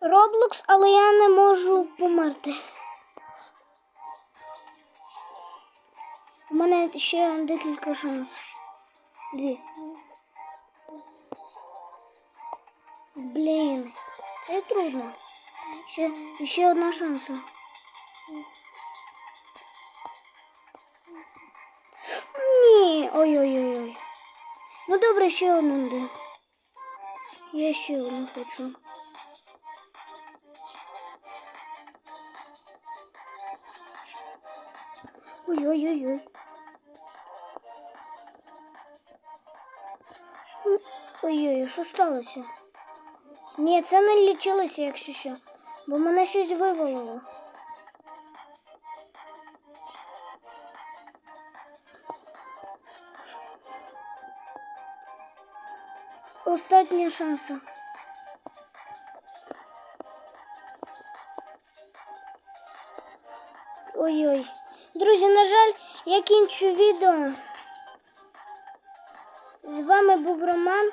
Роблокс, але я не можу померти. У мене ще декілька шансів. Дві. Блін, це трудно. Ще, ще одна шанса. Ні, ой-ой-ой. Ну добре, ще одну. Я ще одну хочу. Ой-ой-ой. Ой-ой, що сталося? Ні, це не лічилося, якщо що. Бо мене щось вивалило. Остання шанса. Ой-ой. Друзі, на жаль, я кінчу відео. З вами був Роман.